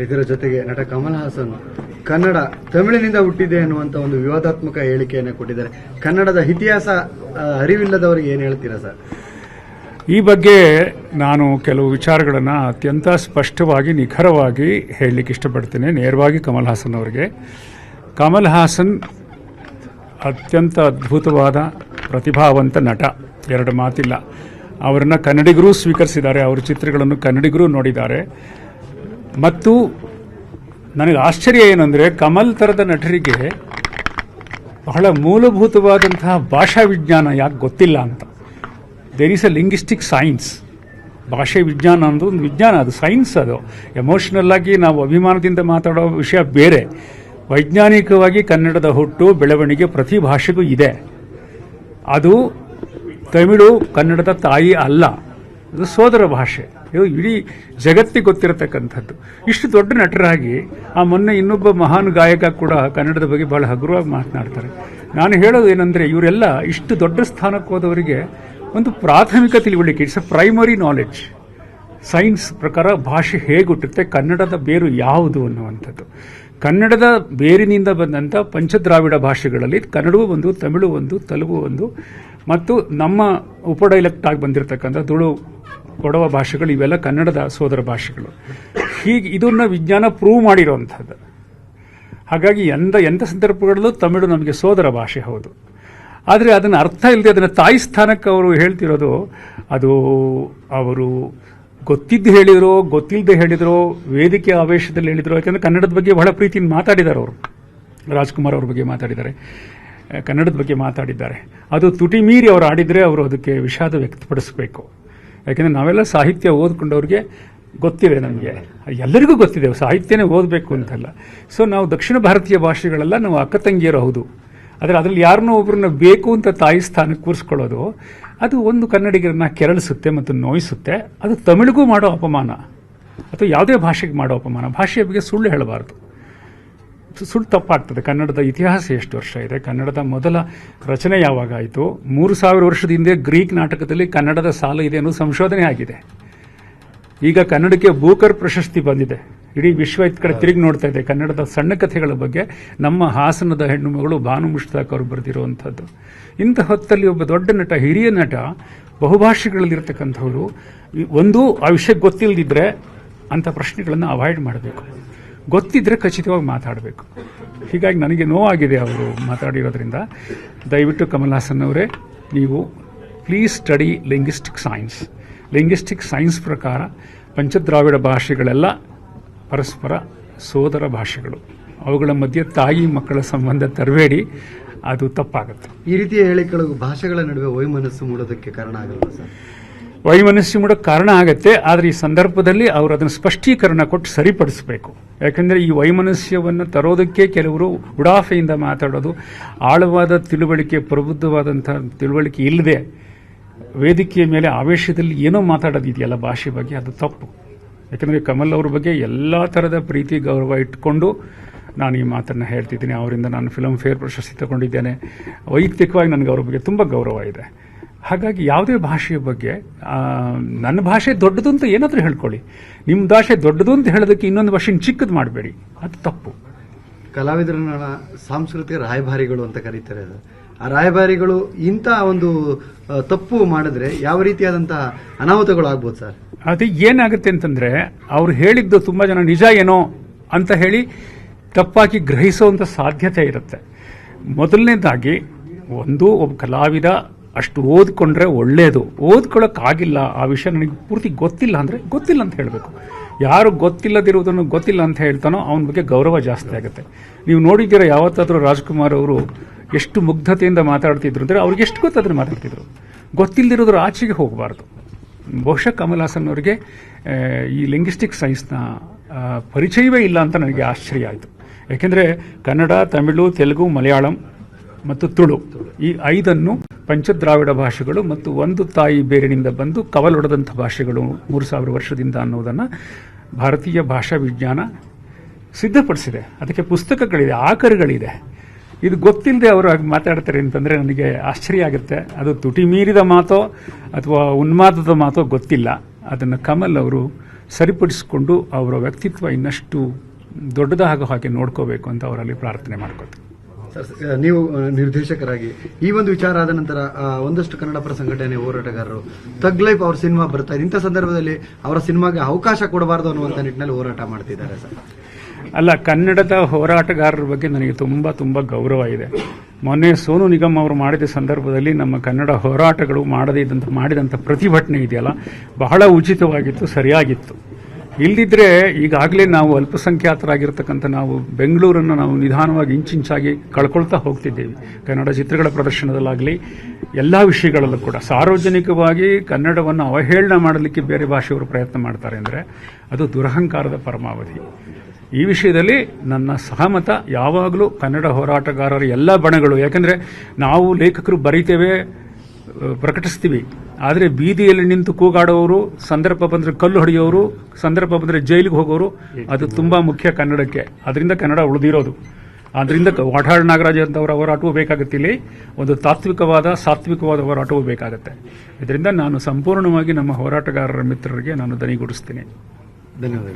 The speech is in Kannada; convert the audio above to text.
ಇದರ ಜೊತೆಗೆ ನಟ ಕಮಲ್ ಹಾಸನ್ ಕನ್ನಡ ತಮಿಳಿನಿಂದ ಹುಟ್ಟಿದೆ ಅನ್ನುವಂತ ಒಂದು ವಿವಾದಾತ್ಮಕ ಹೇಳಿಕೆಯನ್ನು ಕೊಟ್ಟಿದ್ದಾರೆ. ಕನ್ನಡದ ಇತಿಹಾಸ ಅರಿವಿಲ್ಲದವರಿಗೆ ಏನು ಹೇಳ್ತೀರಾ ಸರ್? ಈ ಬಗ್ಗೆ ನಾನು ಕೆಲವು ವಿಚಾರಗಳನ್ನು ಅತ್ಯಂತ ಸ್ಪಷ್ಟವಾಗಿ, ನಿಖರವಾಗಿ ಹೇಳಲಿಕ್ಕೆ ಇಷ್ಟಪಡ್ತೇನೆ. ನೇರವಾಗಿ ಕಮಲ್ ಹಾಸನ್ ಅವರಿಗೆ. ಕಮಲ್ ಹಾಸನ್ ಅತ್ಯಂತ ಅದ್ಭುತವಾದ, ಪ್ರತಿಭಾವಂತ ನಟ. ಎರಡು ಮಾತಿಲ್ಲ. ಅವರನ್ನು ಕನ್ನಡಿಗರೂ ಸ್ವೀಕರಿಸಿದ್ದಾರೆ. ಅವರ ಚಿತ್ರಗಳನ್ನು ಕನ್ನಡಿಗರೂ ನೋಡಿದ್ದಾರೆ. ಮತ್ತು ನನಗೆ ಆಶ್ಚರ್ಯ ಏನಂದರೆ ಕಮಲ್ ಥರದ ನಟರಿಗೆ ಬಹಳ ಮೂಲಭೂತವಾದಂತಹ ಭಾಷಾ ವಿಜ್ಞಾನ ಯಾಕೆ ಗೊತ್ತಿಲ್ಲ ಅಂತ. There is a linguistic science ಭಾಷೆ ವಿಜ್ಞಾನ ಅನ್ನೋದು ಒಂದು ವಿಜ್ಞಾನ, ಅದು ಸೈನ್ಸ್ ಅದು. ಎಮೋಷನಲ್ ಆಗಿ ನಾವು ಅಭಿಮಾನದಿಂದ ಮಾತಾಡೋ ವಿಷಯ ಬೇರೆ. ವೈಜ್ಞಾನಿಕವಾಗಿ ಕನ್ನಡದ ಹುಟ್ಟು, ಬೆಳವಣಿಗೆ ಪ್ರತಿ ಭಾಷೆಗೂ ಇದೆ. ಅದು ತಮಿಳು ಕನ್ನಡದ ತಾಯಿ ಅಲ್ಲ. ಅದು ಸೋದರ ಭಾಷೆ. ಇದು ಇಡೀ ಜಗತ್ತಿಗೆ ಗೊತ್ತಿರತಕ್ಕಂಥದ್ದು. ಇಷ್ಟು ದೊಡ್ಡ ನಟರಾಗಿ ಆ ಮೊನ್ನೆ ಇನ್ನೊಬ್ಬ ಮಹಾನ್ ಗಾಯಕ ಕೂಡ ಕನ್ನಡದ ಬಗ್ಗೆ ಬಹಳ ಹಗುರವಾಗಿ ಮಾತನಾಡ್ತಾರೆ. ನಾನು ಹೇಳೋದು ಏನಂದರೆ, ಇವರೆಲ್ಲ ಇಷ್ಟು ದೊಡ್ಡ ಸ್ಥಾನಕ್ಕೆ ಹೋದವರಿಗೆ ಒಂದು ಪ್ರಾಥಮಿಕ ತಿಳುವಳಿಕೆ it's a primary knowledge science ಪ್ರಕಾರ ಭಾಷೆ ಹೇಗೆ ಹುಟ್ಟುತ್ತೆ ಕನ್ನಡದ ಬೇರು ಯಾವುದು ಅನ್ನುವಂಥದ್ದು. ಕನ್ನಡದ ಬೇರಿನಿಂದ ಬಂದಂಥ ಪಂಚದ್ರಾವಿಡ ಭಾಷೆಗಳಲ್ಲಿ ಕನ್ನಡವೂ ಒಂದು, ತಮಿಳು ಒಂದು, ತೆಲುಗು ಒಂದು, ಮತ್ತು ನಮ್ಮ ಉಪಡೈಲೆಕ್ಟ್ ಆಗಿ ಬಂದಿರತಕ್ಕಂಥ ತುಳು ಕೊಡವ ಭಾಷೆಗಳು, ಇವೆಲ್ಲ ಕನ್ನಡದ ಸೋದರ ಭಾಷೆಗಳು. ಹೀಗೆ ಇದನ್ನ ವಿಜ್ಞಾನ ಪ್ರೂವ್ ಮಾಡಿರುವಂಥದ್ದು. ಹಾಗಾಗಿ ಎಂದ ಎಂಥ ಸಂದರ್ಭಗಳಲ್ಲೂ ತಮಿಳು ನಮಗೆ ಸೋದರ ಭಾಷೆ ಹೌದು. ಆದರೆ ಅದನ್ನು ಅರ್ಥ ಇಲ್ಲದೆ ಅದನ್ನು ತಾಯಿ ಸ್ಥಾನಕ್ಕೆ ಅವರು ಹೇಳ್ತಿರೋದು, ಅದು ಅವರು ಗೊತ್ತಿದ್ದು ಹೇಳಿದ್ರು ಗೊತ್ತಿಲ್ಲದೆ ಹೇಳಿದ್ರು, ವೇದಿಕೆ ಆವೇಶದಲ್ಲಿ ಹೇಳಿದ್ರು, ಯಾಕಂದರೆ ಕನ್ನಡದ ಬಗ್ಗೆ ಬಹಳ ಪ್ರೀತಿಯಿಂದ ಮಾತಾಡಿದ್ದಾರೆ ಅವರು. ರಾಜ್ಕುಮಾರ್ ಅವ್ರ ಬಗ್ಗೆ ಮಾತಾಡಿದ್ದಾರೆ. ಕನ್ನಡದ ಬಗ್ಗೆ ಮಾತಾಡಿದ್ದಾರೆ. ಅದು ತುಟಿ ಮೀರಿ ಅವರು ಆಡಿದರೆ ಅವರು ಅದಕ್ಕೆ ವಿಷಾದ ವ್ಯಕ್ತಪಡಿಸಬೇಕು. ಯಾಕೆಂದರೆ ನಾವೆಲ್ಲ ಸಾಹಿತ್ಯ ಓದ್ಕೊಂಡವ್ರಿಗೆ ಗೊತ್ತಿದೆ ನಮಗೆ. ಎಲ್ಲರಿಗೂ ಗೊತ್ತಿದೆ, ಸಾಹಿತ್ಯನೇ ಓದಬೇಕು ಅಂತಲ್ಲ. ಸೊ ನಾವು ದಕ್ಷಿಣ ಭಾರತೀಯ ಭಾಷೆಗಳೆಲ್ಲ ನಾವು ಅಕ್ಕ ತಂಗಿಯರು ಹೌದು. ಆದರೆ ಅದರಲ್ಲಿ ಯಾರನ್ನೋ ಒಬ್ಬರನ್ನ ಬೇಕು ಅಂತ ತಾಯಿ ಸ್ಥಾನಕ್ಕೆ ಕೂರಿಸ್ಕೊಳ್ಳೋದು, ಅದು ಒಂದು ಕನ್ನಡಿಗರನ್ನ ಕೆರಳಿಸುತ್ತೆ ಮತ್ತು ನೋಯಿಸುತ್ತೆ. ಅದು ತಮಿಳಿಗೂ ಮಾಡೋ ಅಪಮಾನ. ಅಥವಾ ಯಾವುದೇ ಭಾಷೆಗೆ ಮಾಡೋ ಅಪಮಾನ. ಭಾಷೆಯ ಬಗ್ಗೆ ಸುಳ್ಳು ಹೇಳಬಾರ್ದು. ಸುಳ್ಳು ತಪ್ಪಾಗ್ತದೆ. ಕನ್ನಡದ ಇತಿಹಾಸ ಎಷ್ಟು ವರ್ಷ ಇದೆ? ಕನ್ನಡದ ಮೊದಲ ರಚನೆ ಯಾವಾಗ ಆಯಿತು? ಮೂರು ಸಾವಿರ ವರ್ಷದ ಹಿಂದೆ ಗ್ರೀಕ್ ನಾಟಕದಲ್ಲಿ ಕನ್ನಡದ ಸಾಲ ಇದೆ ಅನ್ನೋ ಸಂಶೋಧನೆ ಆಗಿದೆ. ಈಗ ಕನ್ನಡಕ್ಕೆ ಬೂಕರ್ ಪ್ರಶಸ್ತಿ ಬಂದಿದೆ. ಇಡೀ ವಿಶ್ವ ಇದ್ ಕಡೆ ತಿರುಗಿ ನೋಡ್ತಾ ಇದೆ. ಕನ್ನಡದ ಸಣ್ಣ ಕಥೆಗಳ ಬಗ್ಗೆ ನಮ್ಮ ಹಾಸನದ ಹೆಣ್ಣು ಮಗಳು ಭಾನು ಮುಷ್ತಾಕ್ ಅವರು ಬರೆದಿರುವಂಥದ್ದು. ಇಂಥ ಹೊತ್ತಲ್ಲಿ ಒಬ್ಬ ದೊಡ್ಡ ನಟ, ಹಿರಿಯ ನಟ, ಬಹುಭಾಷೆಗಳಲ್ಲಿರ್ತಕ್ಕಂಥವ್ರು ಒಂದು ಆ ವಿಷಯ ಗೊತ್ತಿಲ್ಲದಿದ್ರೆ ಅಂಥ ಪ್ರಶ್ನೆಗಳನ್ನು ಅವಾಯ್ಡ್ ಮಾಡಬೇಕು. ಗೊತ್ತಿದ್ರೆ ಖಚಿತವಾಗಿ ಮಾತಾಡಬೇಕು. ಹೀಗಾಗಿ ನನಗೆ ನೋವಾಗಿದೆ ಅವರು ಮಾತಾಡಿರೋದ್ರಿಂದ. ದಯವಿಟ್ಟು ಕಮಲ್ ಹಾಸನ್ ಅವರೇ, ನೀವು please study linguistic science linguistic science ಪ್ರಕಾರ ಪಂಚದ್ರಾವಿಡ ಭಾಷೆಗಳೆಲ್ಲ ಪರಸ್ಪರ ಸೋದರ ಭಾಷೆಗಳು. ಅವುಗಳ ಮಧ್ಯೆ ತಾಯಿ ಮಕ್ಕಳ ಸಂಬಂಧ ತರಬೇಡಿ, ಅದು ತಪ್ಪಾಗುತ್ತೆ. ಈ ರೀತಿಯ ಹೇಳಿಕೆಗಳು ಭಾಷೆಗಳ ನಡುವೆ ವೈಮನಸ್ಸು ಮೂಡೋದಕ್ಕೆ ಕಾರಣ ಆಗಲ್ಲ ಸರ್? ವೈಮನಸ್ಸು ಮೂಡೋಕ್ಕೆ ಕಾರಣ ಆಗುತ್ತೆ, ಆದರೆ ಈ ಸಂದರ್ಭದಲ್ಲಿ ಅವರು ಅದನ್ನು ಸ್ಪಷ್ಟೀಕರಣ ಕೊಟ್ಟು ಸರಿಪಡಿಸಬೇಕು. ಯಾಕೆಂದರೆ ಈ ವೈಮನಸ್ಯವನ್ನು ತರೋದಕ್ಕೆ ಕೆಲವರು ಉಡಾಫೆಯಿಂದ ಮಾತಾಡೋದು, ಆಳವಾದ ತಿಳುವಳಿಕೆ, ಪ್ರಬುದ್ಧವಾದಂಥ ತಿಳುವಳಿಕೆ ಇಲ್ಲದೆ ವೇದಿಕೆಯ ಮೇಲೆ ಆವೇಶದಲ್ಲಿ ಏನೋ ಮಾತಾಡೋದಿದೆಯಲ್ಲ ಭಾಷೆ ಬಗ್ಗೆ, ಅದು ತಪ್ಪು. ಯಾಕೆಂದರೆ ಕಮಲ್ ಅವ್ರ ಬಗ್ಗೆ ಎಲ್ಲ ಥರದ ಪ್ರೀತಿ, ಗೌರವ ಇಟ್ಕೊಂಡು ನಾನು ಈ ಮಾತನ್ನು ಹೇಳ್ತಿದ್ದೀನಿ. ಅವರಿಂದ ನಾನು ಫಿಲಮ್ ಫೇರ್ ಪ್ರಶಸ್ತಿ ತಗೊಂಡಿದ್ದೇನೆ. ವೈಯಕ್ತಿಕವಾಗಿ ನನಗೆ ಅವ್ರ ಬಗ್ಗೆ ತುಂಬ ಗೌರವ ಇದೆ. ಹಾಗಾಗಿ ಯಾವುದೇ ಭಾಷೆಯ ಬಗ್ಗೆ ನನ್ನ ಭಾಷೆ ದೊಡ್ಡದು ಅಂತ ಏನಾದರೂ ಹೇಳ್ಕೊಳ್ಳಿ. ನಿಮ್ಮ ಭಾಷೆ ದೊಡ್ಡದು ಅಂತ ಹೇಳೋದಕ್ಕೆ ಇನ್ನೊಂದು ಭಾಷೆನ ಚಿಕ್ಕದು ಮಾಡಬೇಡಿ. ಅದು ತಪ್ಪು. ಕಲಾವಿದರನ್ನ ಸಾಂಸ್ಕೃತಿಕ ರಾಯಭಾರಿಗಳು ಅಂತ ಕರೀತಾರೆ ಅದು. ಆ ರಾಯಭಾರಿಗಳು ಇಂಥ ಒಂದು ತಪ್ಪು ಮಾಡಿದ್ರೆ ಯಾವ ರೀತಿಯಾದಂತಹ ಅನಾಹುತಗಳು ಆಗ್ಬೋದು ಸರ್? ಅದು ಏನಾಗುತ್ತೆ ಅಂತಂದ್ರೆ ಅವ್ರು ಹೇಳಿದ್ದು ತುಂಬಾ ಜನ ನಿಜ ಏನೋ ಅಂತ ಹೇಳಿ ತಪ್ಪಾಗಿ ಗ್ರಹಿಸುವಂತ ಸಾಧ್ಯತೆ ಇರುತ್ತೆ. ಮೊದಲನೇದಾಗಿ ಒಂದು ಒಬ್ಬ ಕಲಾವಿದ ಅಷ್ಟು ಓದ್ಕೊಂಡ್ರೆ ಒಳ್ಳೆಯದು ಓದ್ಕೊಳ್ಳೋಕ್ಕಾಗಿಲ್ಲ ಆ ವಿಷಯ ನನಗೆ ಪೂರ್ತಿ ಗೊತ್ತಿಲ್ಲ ಅಂದರೆ ಗೊತ್ತಿಲ್ಲ ಅಂತ ಹೇಳಬೇಕು. ಯಾರು ಗೊತ್ತಿಲ್ಲದಿರುವುದನ್ನು ಗೊತ್ತಿಲ್ಲ ಅಂತ ಹೇಳ್ತಾನೋ ಅವನ ಬಗ್ಗೆ ಗೌರವ ಜಾಸ್ತಿ ಆಗುತ್ತೆ. ನೀವು ನೋಡಿದ್ದೀರ ಯಾವತ್ತಾದರೂ ರಾಜ್ಕುಮಾರ್ ಅವರು ಎಷ್ಟು ಮುಗ್ಧತೆಯಿಂದ ಮಾತಾಡ್ತಿದ್ರು ಅಂದರೆ ಅವ್ರಿಗೆ ಎಷ್ಟು ಗೊತ್ತಾದ್ರೆ ಮಾತಾಡ್ತಿದ್ರು. ಗೊತ್ತಿಲ್ಲದಿರೋದ್ರ ಆಚೆಗೆ ಹೋಗಬಾರ್ದು. ಬಹುಶಃ ಕಮಲ್ ಹಾಸನ್ ಅವರಿಗೆ ಈ ಲಿಂಗ್ವಿಸ್ಟಿಕ್ ಸೈನ್ಸ್ನ ಪರಿಚಯವೇ ಇಲ್ಲ ಅಂತ ನನಗೆ ಆಶ್ಚರ್ಯ ಆಯಿತು. ಯಾಕೆಂದರೆ ಕನ್ನಡ, ತಮಿಳು, ತೆಲುಗು, ಮಲಯಾಳಂ ಮತ್ತು ತುಳು ಈ ಐದನ್ನು ಪಂಚದ್ರಾವಿಡ ಭಾಷೆಗಳು ಮತ್ತು ಒಂದು ತಾಯಿ ಬೇರಿನಿಂದ ಬಂದು ಕವಲೊಡೆದಂಥ ಭಾಷೆಗಳು ಮೂರು ಸಾವಿರ ವರ್ಷದಿಂದ ಅನ್ನೋದನ್ನು ಭಾರತೀಯ ಭಾಷಾ ವಿಜ್ಞಾನ ಸಿದ್ಧಪಡಿಸಿದೆ. ಅದಕ್ಕೆ ಪುಸ್ತಕಗಳಿದೆ, ಆಕರಗಳಿದೆ. ಇದು ಗೊತ್ತಿಲ್ಲದೆ ಅವರು ಹಾಗೆ ಮಾತಾಡ್ತಾರೆ ಅಂತಂದರೆ ನನಗೆ ಆಶ್ಚರ್ಯ ಆಗುತ್ತೆ. ಅದು ತುಟಿ ಮೀರಿದ ಮಾತೋ ಅಥವಾ ಉನ್ಮಾದದ ಮಾತೋ ಗೊತ್ತಿಲ್ಲ. ಅದನ್ನು ಕಮಲ್ ಅವರು ಸರಿಪಡಿಸಿಕೊಂಡು ಅವರ ವ್ಯಕ್ತಿತ್ವ ಇನ್ನಷ್ಟು ದೊಡ್ಡದಾಗೋ ಹಾಗೆ ನೋಡ್ಕೋಬೇಕು ಅಂತ ಅವರಲ್ಲಿ ಪ್ರಾರ್ಥನೆ ಸ- ನೀವು ನಿರ್ದೇಶಕರಾಗಿ. ಈ ಒಂದು ವಿಚಾರ ಆದ ನಂತರ ಒಂದಷ್ಟು ಕನ್ನಡ ಪರ ಸಂಘಟನೆ ಹೋರಾಟಗಾರರು ತಗ್ ಲೈಫ್ ಅವ್ರ ಸಿನಿಮಾ ಬರ್ತಾರೆ ಇಂಥ ಸಂದರ್ಭದಲ್ಲಿ ಅವರ ಸಿನಿಮಾಗೆ ಅವಕಾಶ ಕೊಡಬಾರದು ಅನ್ನುವಂಥ ನಿಟ್ಟಿನಲ್ಲಿ ಹೋರಾಟ ಮಾಡ್ತಿದ್ದಾರೆ ಸರ್. ಅಲ್ಲ, ಕನ್ನಡದ ಹೋರಾಟಗಾರರ ಬಗ್ಗೆ ನನಗೆ ತುಂಬ ತುಂಬ ಗೌರವ ಇದೆ. ಮೊನ್ನೆ ಸೋನು ನಿಗಮ್ ಅವರು ಮಾಡಿದ ಸಂದರ್ಭದಲ್ಲಿ ನಮ್ಮ ಕನ್ನಡ ಹೋರಾಟಗಳು ಮಾಡದಿದ್ದಂಥ ಮಾಡಿದಂಥ ಪ್ರತಿಭಟನೆ ಇದೆಯಲ್ಲ, ಬಹಳ ಉಚಿತವಾಗಿತ್ತು, ಸರಿಯಾಗಿತ್ತು. ಇಲ್ದಿದ್ರೆ ಈಗಾಗಲೇ ನಾವು ಅಲ್ಪಸಂಖ್ಯಾತರಾಗಿರ್ತಕ್ಕಂಥ ನಾವು ಬೆಂಗಳೂರನ್ನು ನಾವು ನಿಧಾನವಾಗಿ ಇಂಚಿಂಚಾಗಿ ಕಳ್ಕೊಳ್ತಾ ಹೋಗ್ತಿದ್ದೇವೆ. ಕನ್ನಡ ಚಿತ್ರಗಳ ಪ್ರದರ್ಶನದಲ್ಲಾಗಲಿ ಎಲ್ಲ ವಿಷಯಗಳಲ್ಲೂ ಕೂಡ. ಸಾರ್ವಜನಿಕವಾಗಿ ಕನ್ನಡವನ್ನು ಅವಹೇಳನ ಮಾಡಲಿಕ್ಕೆ ಬೇರೆ ಭಾಷೆಯವರು ಪ್ರಯತ್ನ ಮಾಡ್ತಾರೆ ಅಂದರೆ ಅದು ದುರಹಂಕಾರದ ಪರಮಾವಧಿ. ಈ ವಿಷಯದಲ್ಲಿ ನನ್ನ ಸಹಮತ. ಯಾವಾಗಲೂ ಕನ್ನಡ ಹೋರಾಟಗಾರರ ಎಲ್ಲ ಬಣಗಳು. ಯಾಕಂದರೆ ನಾವು ಲೇಖಕರು ಬರೀತೇವೆ ಪ್ರಕಟಿಸ್ತೀವಿ. ಆದರೆ ಬೀದಿಯಲ್ಲಿ ನಿಂತು ಕೂಗಾಡೋರು, ಸಂದರ್ಭ ಬಂದರೆ ಕಲ್ಲು ಹೊಡೆಯೋರು, ಸಂದರ್ಭ ಬಂದರೆ ಜೈಲಿಗೆ ಹೋಗೋರು, ಅದು ತುಂಬ ಮುಖ್ಯ ಕನ್ನಡಕ್ಕೆ. ಅದರಿಂದ ಕನ್ನಡ ಉಳಿದಿರೋದು. ಆದ್ದರಿಂದ ವಾಟಾಳ್ ನಾಗರಾಜ್ ಅಂತವರ ಹೋರಾಟವೂ ಬೇಕಾಗುತ್ತೆ ಇಲ್ಲಿ. ಒಂದು ತಾತ್ವಿಕವಾದ, ಸಾತ್ವಿಕವಾದ ಹೋರಾಟವೂ ಬೇಕಾಗುತ್ತೆ. ಇದರಿಂದ ನಾನು ಸಂಪೂರ್ಣವಾಗಿ ನಮ್ಮ ಹೋರಾಟಗಾರರ ಮಿತ್ರರಿಗೆ ನಾನು ದನಿಗೂಡಿಸ್ತೀನಿ. ಧನ್ಯವಾದಗಳು.